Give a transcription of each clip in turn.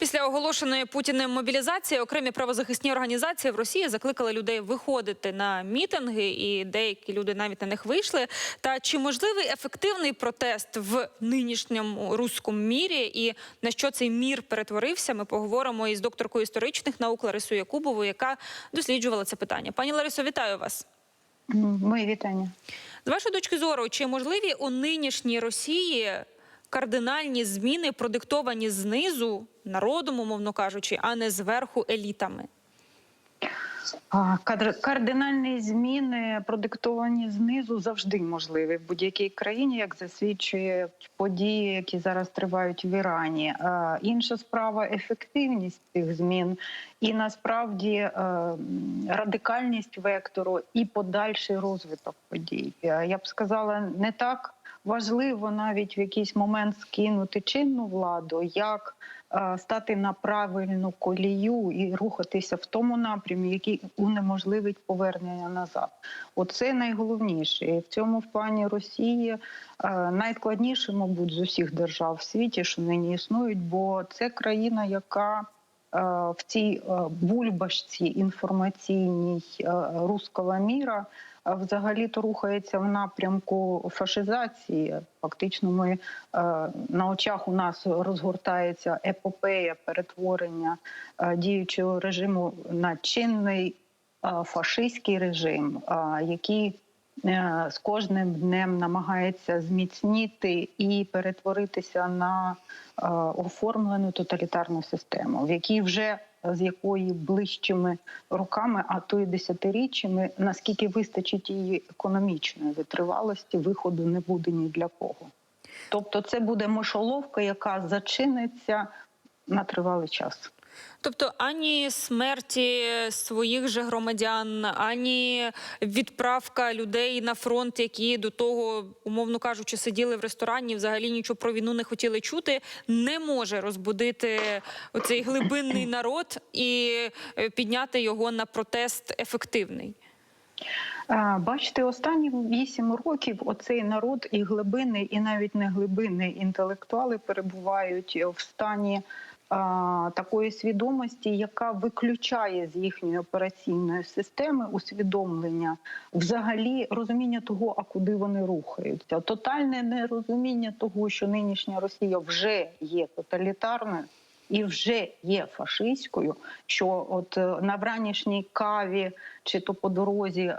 Після оголошеної Путіним мобілізації окремі правозахисні організації в Росії закликали людей виходити на мітинги, і деякі люди навіть на них вийшли. Та чи можливий ефективний протест в нинішньому руському мірі, і на що цей мір перетворився? Ми поговоримо із докторкою історичних наук Ларисою Якубовою, яка досліджувала це питання. Пані Ларисо, вітаю вас. Мої вітання. З вашої точки зору, чи можливі у нинішній Росії кардинальні зміни, продиктовані знизу народом, умовно кажучи, а не зверху елітами? Кардинальні зміни, продиктовані знизу, завжди можливі в будь-якій країні, як засвідчує події, які зараз тривають в Ірані. Інша справа ефективність цих змін і насправді е, радикальність вектору і подальший розвиток подій. Е, Я б сказала, не так важливо навіть в якийсь момент скинути чинну владу, як е, стати на правильну колію і рухатися в тому напрямі, який унеможливить повернення назад. Оце найголовніше. І в цьому плані Росії е, найскладніше, мабуть, з усіх держав в світі, що нині існують, бо це країна, яка е, в цій бульбашці інформаційній руського міра е, взагалі-то рухається в напрямку фашизації. Фактично, ми е, на очах у нас розгортається епопея перетворення е, діючого режиму на чинний е, фашистський режим, який з кожним днем намагається зміцніти і перетворитися на оформлену тоталітарну систему, в якій вже з якої ближчими роками, а то й десятиріччями, наскільки вистачить її економічної витривалості, виходу не буде ні для кого. Тобто, це буде мишоловка, яка зачиниться на тривалий час. Тобто ані смерті своїх же громадян, ані відправка людей на фронт, які до того, умовно кажучи, сиділи в ресторані, взагалі нічого про війну не хотіли чути, не може розбудити оцей глибинний народ і е, підняти його на протест ефективний. Бачите, останні вісім років оцей народ і глибини, і навіть не глибини інтелектуали перебувають в стані такої свідомості, яка виключає з їхньої операційної системи усвідомлення взагалі розуміння того, а куди вони рухаються. Тотальне нерозуміння того, що нинішня Росія вже є тоталітарною. І вже є фашистською, що от е, на вранішній каві чи то по дорозі е,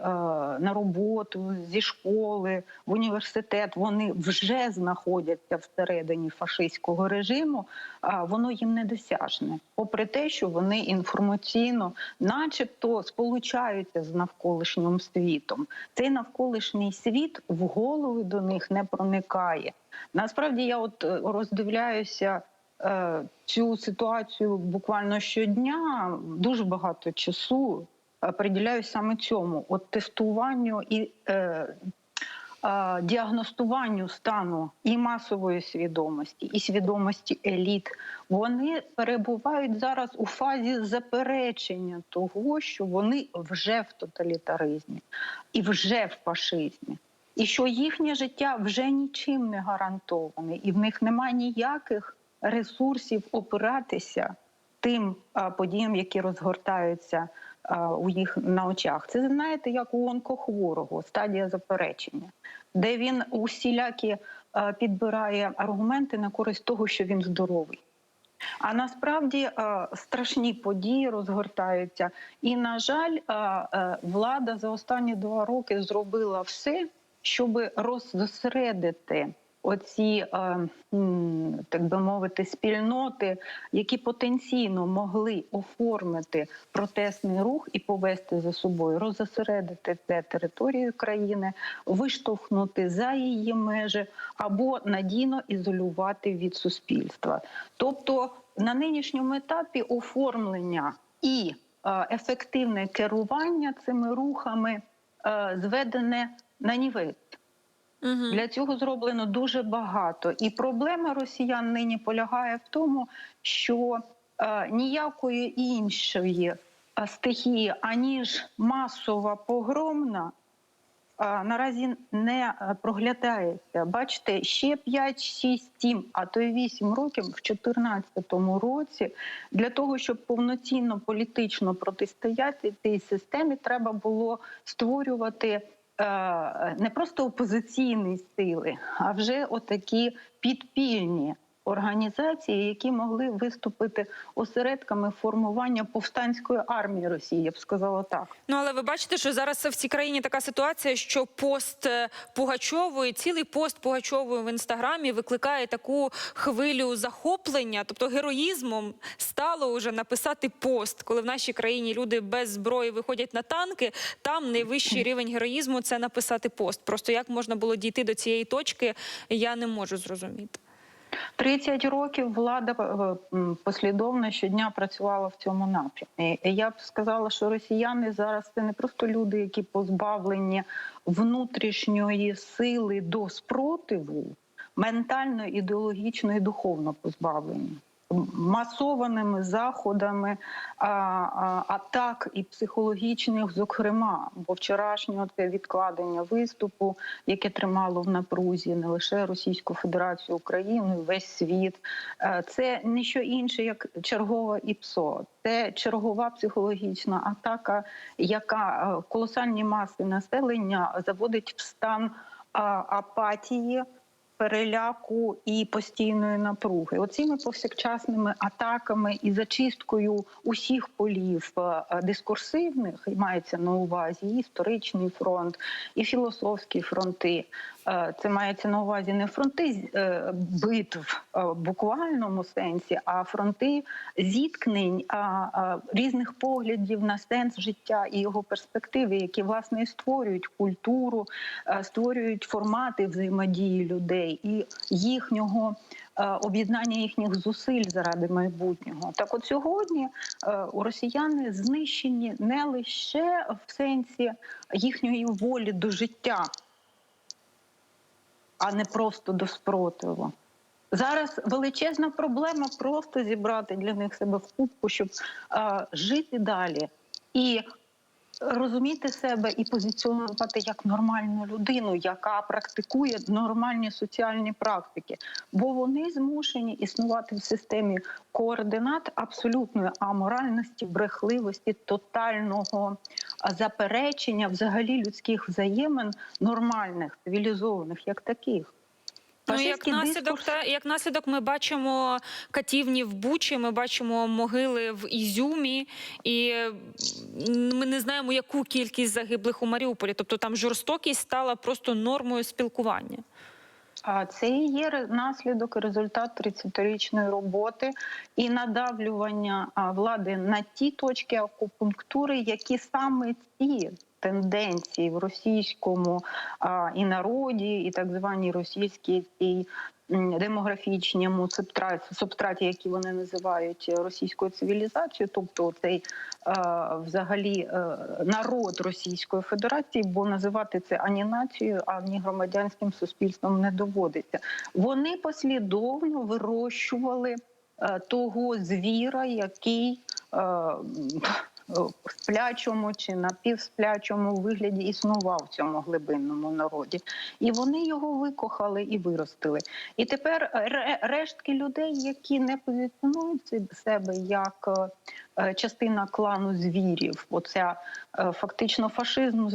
на роботу зі школи в університет вони вже знаходяться всередині фашистського режиму, а воно їм недосяжне, попри те, що вони інформаційно, начебто, сполучаються з навколишнім світом. Цей навколишній світ в голови до них не проникає. Насправді я от е, роздивляюся цю ситуацію буквально щодня. Дуже багато часу е, приділяю саме цьому: от тестуванню і е, е, діагностуванню стану і масової свідомості, і свідомості еліт. Вони перебувають зараз у фазі заперечення того, що вони вже в тоталітаризмі і вже в фашизмі. І що їхнє життя вже нічим не гарантоване, і в них немає ніяких ресурсів опиратися тим подіям, які розгортаються у їх на очах. Це знаєте, як у онкохворого, стадія заперечення, де він усілякі підбирає аргументи на користь того, що він здоровий. А насправді страшні події розгортаються. І, на жаль, влада за останні два роки зробила все, щоб роззосередити оці, е, так би мовити, спільноти, які потенційно могли оформити протестний рух і повести за собою, розосередити це територію країни, виштовхнути за її межі або надійно ізолювати від суспільства. Тобто на нинішньому етапі оформлення і е, ефективне керування цими рухами е, зведене на нівець. Угу. Для цього зроблено дуже багато. І проблема росіян нині полягає в тому, що е, ніякої іншої е, стихії, аніж масова погромна, а, наразі не е, проглядається. Бачите, ще 5, 6, 7, а то й 8 років в 2014 році для того, щоб повноцінно політично протистояти цій системі, треба було створювати е, не просто опозиційні сили, а вже отакі підпільні. Організації, які могли виступити осередками формування повстанської армії Росії, я б сказала так. Ну але ви бачите, що зараз в цій країні така ситуація, що пост е, Пугачової, цілий пост Пугачової в інстаграмі викликає таку хвилю захоплення, тобто героїзмом стало вже написати пост, коли в нашій країні люди без зброї виходять на танки. Там найвищий рівень героїзму це написати пост. Просто як можна було дійти до цієї точки, я не можу зрозуміти. 30 років влада е, послідовно щодня працювала в цьому напрямі. Я б сказала, що росіяни зараз це не просто люди, які позбавлені внутрішньої сили до спротиву, ментально, ідеологічно і духовно позбавлені. Масованими заходами атак і психологічних, зокрема, бо вчорашнє це відкладення виступу, яке тримало в напрузі не лише Російську Федерацію, Україну, весь світ. Е, Це не що інше, як чергова ІПСО. Це чергова психологічна атака, яка е, колосальні маси населення заводить в стан апатії. Переляку і постійної напруги, оціми повсякчасними атаками і зачисткою усіх полів е, дискурсивних мається на увазі і історичний фронт, і філософські фронти. Е, Це мається на увазі не фронти е, битв в буквальному сенсі, а фронти зіткнень різних поглядів на сенс життя і його перспективи, які власне створюють культуру, створюють формати взаємодії людей і їхнього е, об'єднання їхніх зусиль заради майбутнього. Так, от сьогодні е, у росіяни знищені не лише в сенсі їхньої волі до життя а не просто до спротиву. Зараз величезна проблема просто зібрати для них себе в кубку, щоб е, жити далі і розуміти себе і позиціонувати як нормальну людину, яка практикує нормальні соціальні практики, бо вони змушені існувати в системі координат абсолютної аморальності, брехливості, тотального заперечення взагалі людських взаємин нормальних, цивілізованих як таких. Ну, як наслідок, дискурс- та як наслідок, ми бачимо катівні в Бучі, ми бачимо могили в Ізюмі, і ми не знаємо, яку кількість загиблих у Маріуполі. Тобто там жорстокість стала просто нормою спілкування. А це і є наслідок і результат 30-річної роботи і надавлювання влади на ті точки акупунктури, які саме ці тенденції в російському а, і народі, і так званій російській цій демографічному субтраті, які вони називають російською цивілізацією, тобто цей е, взагалі е, народ Російської Федерації, бо називати це ані нацією, ані громадянським суспільством не доводиться. Вони послідовно вирощували е, того звіра, який е, в сплячому чи напівсплячому вигляді існував в цьому глибинному народі, і вони його викохали і виростили. І тепер рештки людей, які не позиціонують себе як е, частина клану звірів, оця е, фактично фашизм,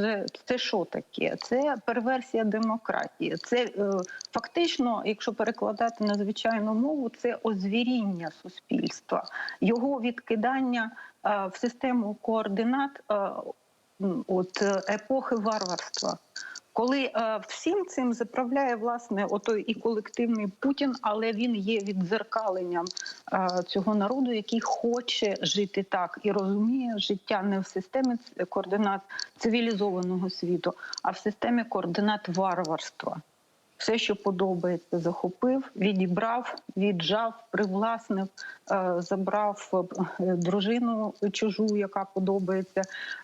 це- що таке? Це перверсія демократії. Це е, фактично, якщо перекладати на звичайну мову, це озвіріння суспільства, його відкидання е, в систему координат е, от е, епохи варварства. Коли е, всім цим заправляє власне отой і колективний Путін, але він є віддзеркаленням е, цього народу, який хоче жити так і розуміє життя не в системі координат цивілізованого світу, а в системі координат варварства. Все, що подобається, захопив, відібрав, віджав, привласнив, е, забрав е, дружину чужу, яка подобається,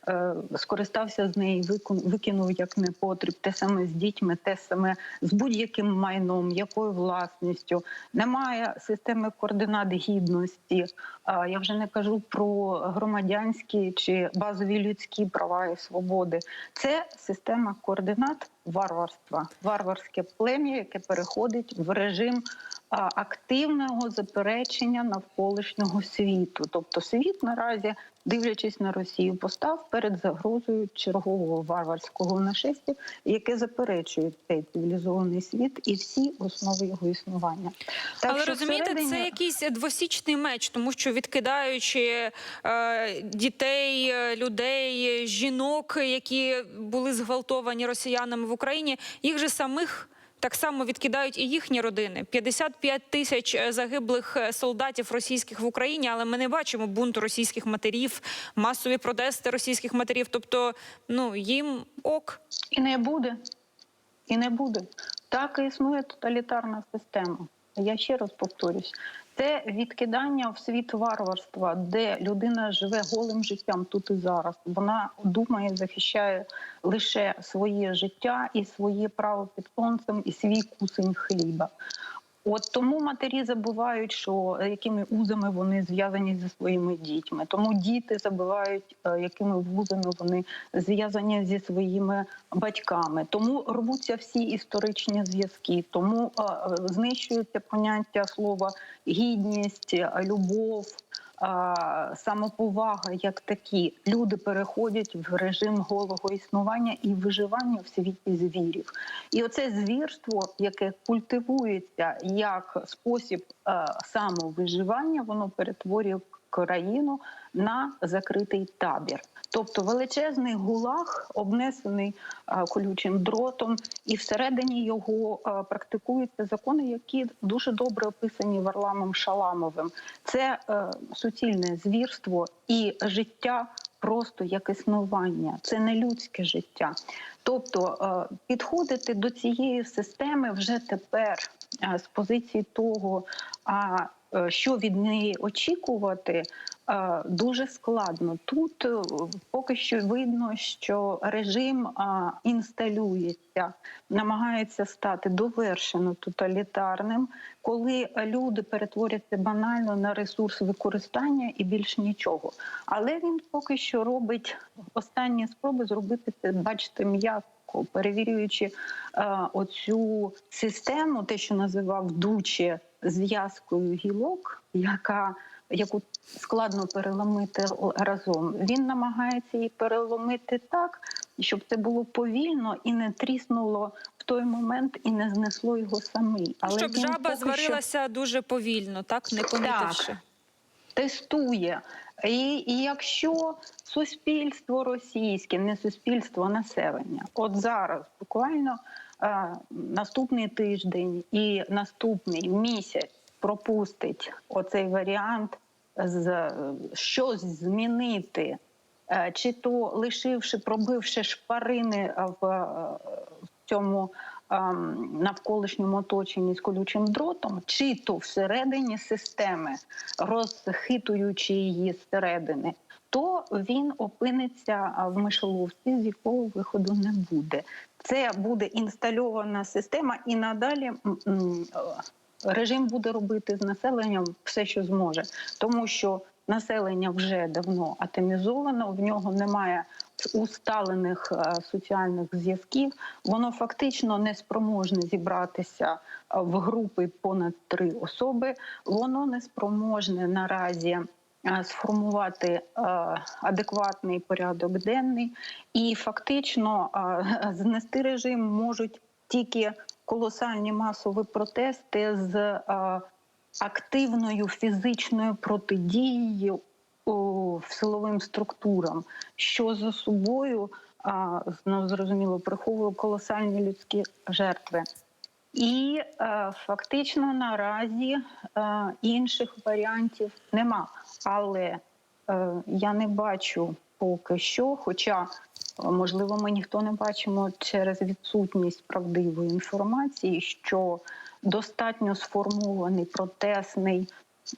е, скористався з неї, викинув як непотріб, те саме з дітьми, те саме з будь-яким майном, якою власністю. Немає системи координат гідності, Я вже не кажу про громадянські чи базові людські права і свободи. Це система координат варварства, варварське плем'я, яке переходить в режим активного заперечення навколишнього світу. Тобто світ наразі, дивлячись на Росію, постав перед загрозою чергового варварського нашестя, яке заперечує цей цивілізований світ і всі основи його існування. Так Але розумієте, всередині- це якийсь двосічний меч, тому що відкидаючи е, дітей, е, людей, жінок, які були зґвалтовані росіянами в Україні, їх же самих. Так само відкидають і їхні родини. 55 тисяч е, загиблих е, солдатів російських в Україні, але ми не бачимо бунту російських матерів, масові протести російських матерів. Тобто, ну їм ок. І не буде. І не буде. Так існує тоталітарна система. Я ще раз повторюсь. Це відкидання в світ варварства, де людина живе голим життям тут і зараз. Вона думає, захищає лише своє життя і своє право під сонцем, і свій кусень хліба. От тому матері забувають, що е, якими узами вони зв'язані зі своїми дітьми. Тому діти забувають, е, якими вузами вони зв'язані зі своїми батьками. Тому рвуться всі історичні зв'язки. Тому е, знищується поняття слова гідність, любов. Самоповага як такі люди переходять в режим голого існування і виживання в світі звірів. І оце звірство, яке культивується як спосіб самовиживання, воно перетворює країну на закритий табір. Тобто величезний гулаг, обнесений е, колючим дротом, і всередині його е, практикуються закони, які дуже добре описані Варламом Шаламовим. Це е, суцільне звірство і життя просто як існування, це не людське життя. Тобто підходити до цієї системи вже тепер з позиції того, що від неї очікувати, е, дуже складно. Тут е, поки що видно, що режим інсталюється, намагається стати довершено тоталітарним, коли люди перетворяться банально на ресурс використання і більш нічого. Але він поки що робить останні спроби зробити це, бачите, м'яко, перевірюючи е, оцю систему, те, що називав дуче зв'язкою гілок, яка яку складно переломити разом. Він намагається її переломити так, щоб це було повільно і не тріснуло в той момент і не знесло його самий. Але Щоб він жаба поки що зварилася дуже повільно, так не помітивши. тестує. І, і якщо суспільство російське, не суспільство, населення, от зараз буквально наступний тиждень і наступний місяць пропустить оцей варіант з е, щось змінити, е, чи то лишивши, пробивши шпарини в, е, цьому ем, навколишньому оточенні з колючим дротом, чи то всередині системи, розхитуючи її зсередини, то він опиниться в мишоловці, з якого виходу не буде. Це буде інстальована система, і надалі е, режим буде робити з населенням все, що зможе, тому що населення вже давно атомізовано, в нього немає усталених е, соціальних зв'язків. Воно фактично не спроможне зібратися е, в групи понад три особи. Воно не спроможне наразі. Е, Сформувати е, адекватний порядок денний, і фактично е, знести режим можуть тільки колосальні масові протести з активною фізичною протидією силовим структурам, що за собою ну, зрозуміло приховує колосальні людські жертви. І е, фактично наразі е, інших варіантів нема. Але е, я не бачу поки що, хоча е, можливо ми ніхто не бачимо через відсутність правдивої інформації, що достатньо сформований протестний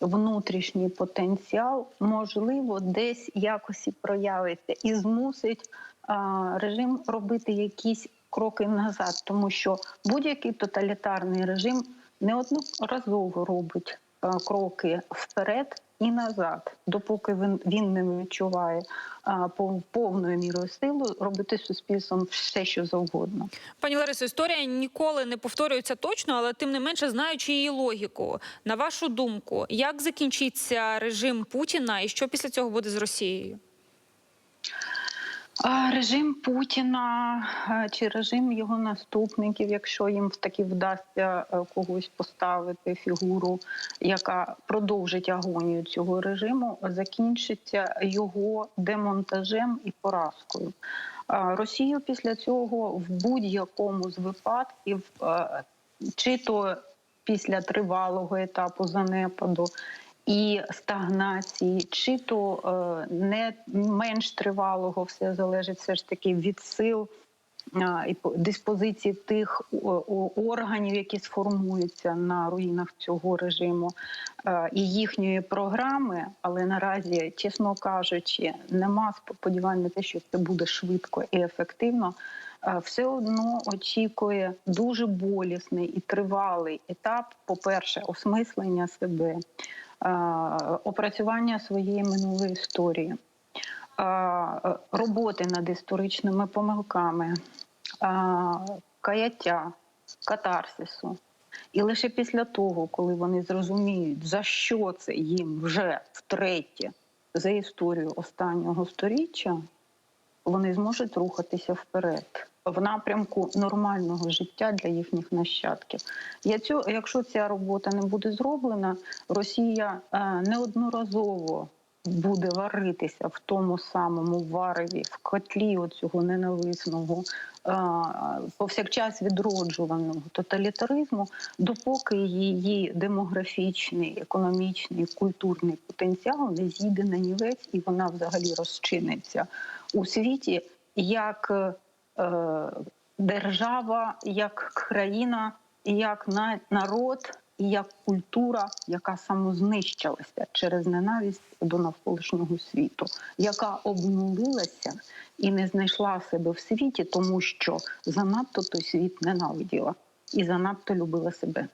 внутрішній потенціал, можливо, десь якось і проявиться і змусить а, режим робити якісь кроки назад, тому що будь-який тоталітарний режим неодноразово робить е, кроки вперед і назад, допоки він, він не відчуває е, повною мірою силу робити суспільством все, що завгодно. Пані Ларисо, історія ніколи не повторюється точно, але тим не менше, знаючи її логіку, на вашу думку, як закінчиться режим Путіна і що після цього буде з Росією? Режим Путіна чи режим його наступників, якщо їм таки вдасться е, когось поставити фігуру, яка продовжить агонію цього режиму, закінчиться його демонтажем і поразкою. Росію після цього в будь-якому з випадків, е, чи то після тривалого етапу занепаду, і стагнації, чи то е, не менш тривалого, все залежить все ж таки від сил і диспозиції тих органів, які сформуються на руїнах цього режиму, е, і їхньої програми. Але наразі, чесно кажучи, нема сподівань на те, що це буде швидко і ефективно. Е, Все одно очікує дуже болісний і тривалий етап. По перше, осмислення себе, опрацювання своєї минулої історії, е, роботи над історичними помилками, е, каяття, катарсису. І лише після того, коли вони зрозуміють, за що це їм вже втретє за історію останнього сторіччя, вони зможуть рухатися вперед в напрямку нормального життя для їхніх нащадків. Я цю, якщо ця робота не буде зроблена, Росія е, неодноразово буде варитися в тому самому вареві, в котлі оцього ненависного, е, повсякчас відроджуваного тоталітаризму, допоки її демографічний, економічний, культурний потенціал не зійде на нівець і вона взагалі розчиниться у світі як е, держава, як країна, як народ, як культура, яка самознищилася через ненависть до навколишнього світу, яка обнулилася і не знайшла себе в світі, тому що занадто той світ ненавиділа і занадто любила себе.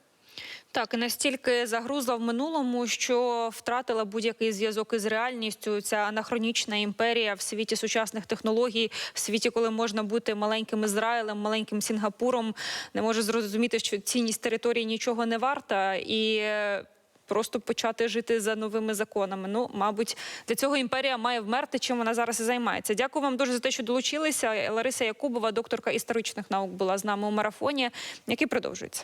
Так, і настільки загрузла в минулому, що втратила будь-який зв'язок із реальністю. Ця анахронічна імперія в світі сучасних технологій, в світі, коли можна бути маленьким Ізраїлем, маленьким Сінгапуром, не може зрозуміти, що цінність території нічого не варта і. е, Просто почати жити за новими законами. Ну, мабуть, для цього імперія має вмерти, чим вона зараз і займається. Дякую вам дуже за те, що долучилися. Лариса Якубова, докторка історичних наук, була з нами у марафоні, який продовжується.